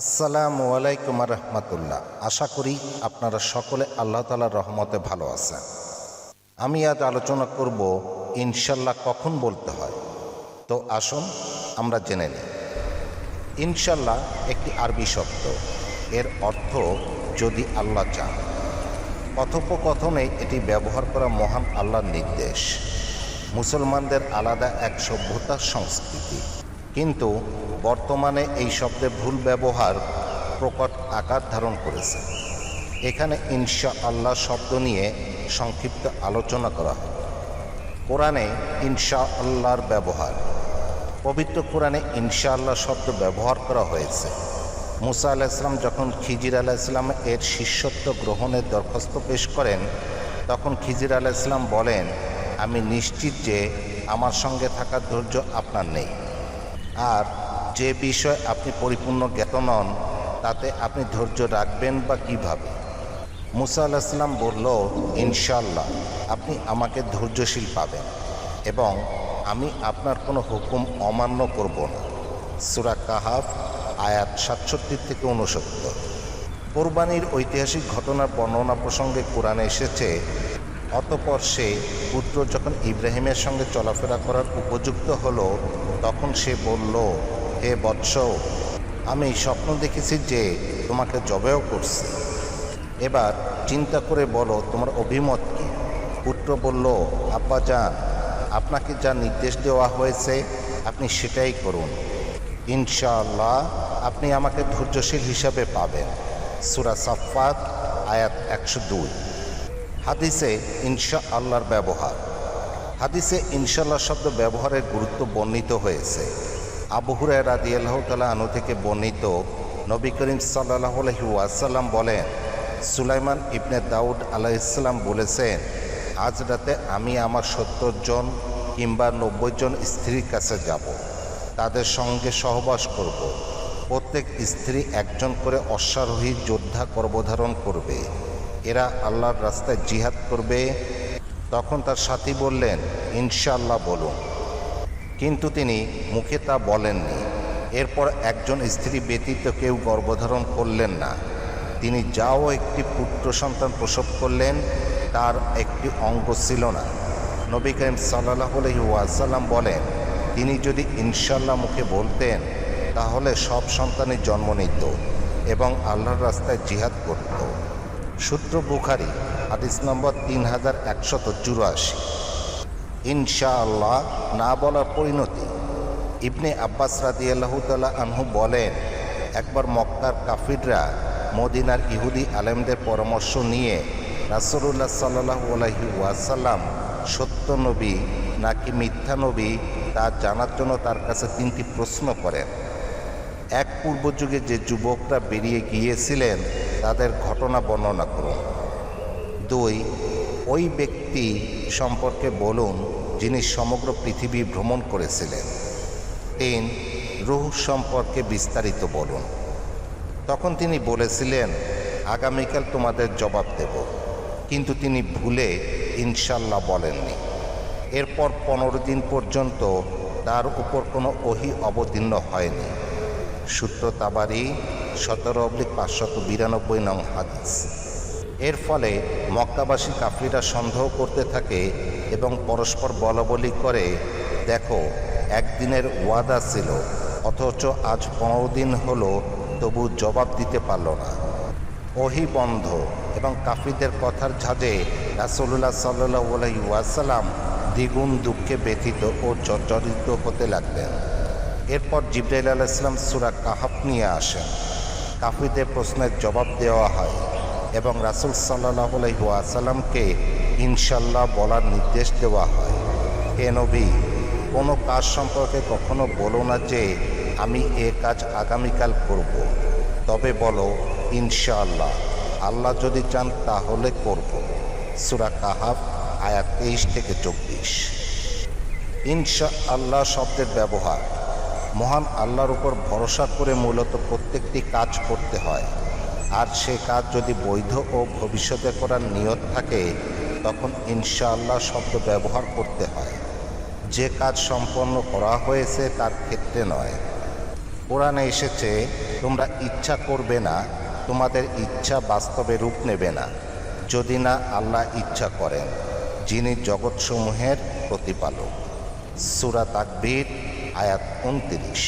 আসসালামু আলাইকুম রহমতুল্লাহ। আশা করি আপনারা সকলে আল্লাহ তালার রহমতে ভালো আছেন। আমি আজ আলোচনা করব ইনশাল্লাহ কখন বলতে হয়? তো আসুন, আমরা জেনে নিই। ইনশাল্লাহ একটি আরবি শব্দ। এর অর্থ, যদি আল্লাহ চান। কথোপকথনে এটি ব্যবহার করা মহান আল্লাহর নির্দেশ। মুসলমানদের আলাদা এক সভ্যতার সংস্কৃতি। কিন্তু বর্তমানে এই শব্দের ভুল ব্যবহার প্রকট আকার ধারণ করেছে। এখানে ইনশা আল্লাহ শব্দ নিয়ে সংক্ষিপ্ত আলোচনা করা হয় কোরআনে ইনশা আল্লাহর ব্যবহার, পবিত্র কোরআনে ইনশা আল্লাহ শব্দ ব্যবহার করা হয়েছে। মুসা আলাহ ইসলাম যখন খিজির আলাহ ইসলাম এর শিষ্যত্ব গ্রহণের দরখাস্ত পেশ করেন, তখন খিজির আলাহ ইসলাম বলেন, আমি নিশ্চিত যে আমার সঙ্গে থাকার ধৈর্য আপনার নেই। যে বিষয় আপনি পরিপূর্ণ জ্ঞাত নন তাতে আপনি ধৈর্য রাখবেন বা কীভাবে? মুসা আলাহিসাল্লাম বলল ইনশাল্লাহ আপনি আমাকে ধৈর্যশীল পাবেন এবং আমি আপনার কোনো হুকুম অমান্য করব না। সুরা কাহাফ, আয়াত সাতষট্টি থেকে উনসত্তর কোরবানির ঐতিহাসিক ঘটনার বর্ণনা প্রসঙ্গে কোরআনে এসেছে অতপর সে পুত্র যখন ইব্রাহিমের সঙ্গে চলাফেরা করার উপযুক্ত হলো, তখন সে বলল, হে বৎস, আমি স্বপ্ন দেখেছি যে তোমাকে জবেও করছি। এবার চিন্তা করে বলো, তোমার অভিমত কি? পুত্র বলল, আব্বা যান আপনাকে যা নির্দেশ দেওয়া হয়েছে, আপনি সেটাই করুন। ইনশাআল্লাহ, আপনি আমাকে ধৈর্যশীল হিসাবে পাবেন। সুরা সাফাত আয়াত একশো দুই। হাদিসে ইনশা আল্লাহর ব্যবহার। হাদিসে ইনশাল্লাহ শব্দ ব্যবহারের গুরুত্ব বর্ণিত হয়েছে। আবু হুরায় রাদি আল্লাহ তালা আনু থেকে বর্ণিত নবী করিম সাল্লাহ আলহি ওয়াসাল্লাম বলেন, সুলাইমান ইবনে দাউদ আলাহ ইসলাম বলেছেন, আজ রাতে আমি আমার সত্তর জন কিংবা নব্বই জন স্ত্রীর কাছে যাব। তাদের সঙ্গে সহবাস করব। প্রত্যেক স্ত্রী একজন করে অশ্বারোহী যোদ্ধা গর্ভধারণ করবে। এরা আল্লাহর রাস্তায় জিহাদ করবে। তখন তার সাথী বললেন ইনশাল্লাহ বলুন। কিন্তু তিনি মুখে তা বলেননি। এরপর একজন স্ত্রী ব্যতীত কেউ গর্ভধারণ করলেন না। তিনি যাও একটি পুত্র সন্তান প্রসব করলেন, তার একটি অঙ্গ ছিল না। নবী করিম সাল্লাহ ওয়াসাল্লাম বলেন, তিনি যদি ইনশাল্লাহ মুখে বলতেন, তাহলে সব সন্তানের জন্ম নিত এবং আল্লাহর রাস্তায় জিহাদ করত। সূত্র বুখারি, হাদিস নম্বর তিন হাজার একশত চুরাশি। ইনশাআল্লাহ না বলার পরিণতি। ইবনে আব্বাস রাদি আল্লাহ তালা আনহু বলেন, একবার মক্কার কাফিররা মদিনার ইহুদি আলেমদের পরামর্শ নিয়ে রাসুল্লাহ সাল্লাহ আলহি ওয়াসাল্লাম সত্য নবী নাকি মিথ্যা নবী তা জানার জন্য তার কাছে তিনটি প্রশ্ন করেন। এক পূর্বযুগে যে যুবকরা বেরিয়ে গিয়েছিলেন, তাদের ঘটনা বর্ণনা করুন। দুই, ওই ব্যক্তি সম্পর্কে বলুন যিনি সমগ্র পৃথিবী ভ্রমণ করেছিলেন। তিন, রুহ সম্পর্কে বিস্তারিত বলুন। তখন তিনি বলেছিলেন, আগামীকাল তোমাদের জবাব দেব। কিন্তু তিনি ভুলে ইনশাল্লাহ বলেননি। এরপর পনেরো দিন পর্যন্ত তার উপর কোনো ওহি অবতীর্ণ হয়নি। সূত্র তাবারি, সতেরো অব্লিক পাঁচশত বিরানব্বই নং হাদিস। এর ফলে মক্কাবাসী কাফিরা সন্দেহ করতে থাকে এবং পরস্পর বলাবলি করে, দেখো, একদিনের ওয়াদা ছিল, অথচ আজ পনেরো দিন হলো তবু জবাব দিতে পারল না। ওহি বন্ধ এবং কাফিদের কথার ঝাঁজে রাসুল্লাহ সাল্লাহ ওয়াসাল্লাম দ্বিগুণ দুঃখে ব্যথিত ও জর্জরিত হতে লাগলেন। এরপর জিব্রাইল আলাইসলাম সুরা কাহাব নিয়ে আসেন। কাফিদের প্রশ্নের জবাব দেওয়া হয় এবং রাসুল সাল্লাহ আলাইসাল্লামকে ইনশাল্লাহ বলার নির্দেশ দেওয়া হয়। হে নবী, কোনো কাজ সম্পর্কে কখনো বলো না যে আমি এ কাজ আগামীকাল করব। তবে বলো, ইনশাআল্লাহ, আল্লাহ যদি চান তাহলে করব। সুরা কাহাব আয়াত তেইশ থেকে চব্বিশ। ইনশা আল্লাহ শব্দের ব্যবহার। মহান আল্লাহর উপর ভরসা করে মূলত প্রত্যেকটি কাজ করতে হয়। আর সে কাজ যদি বৈধ ও ভবিষ্যতে করার নিয়ত থাকে, তখন ইনশাআল্লাহ শব্দ ব্যবহার করতে হয়। যে কাজ সম্পন্ন করা হয়েছে তার ক্ষেত্রে নয়। কোরআনে এসেছে, তোমরা ইচ্ছা করবে না, তোমাদের ইচ্ছা বাস্তবে রূপ নেবে না, যদি না আল্লাহ ইচ্ছা করেন, যিনি জগৎসমূহের প্রতিপালক। সুরা তাকবীর আয়াত উনতিরিশ।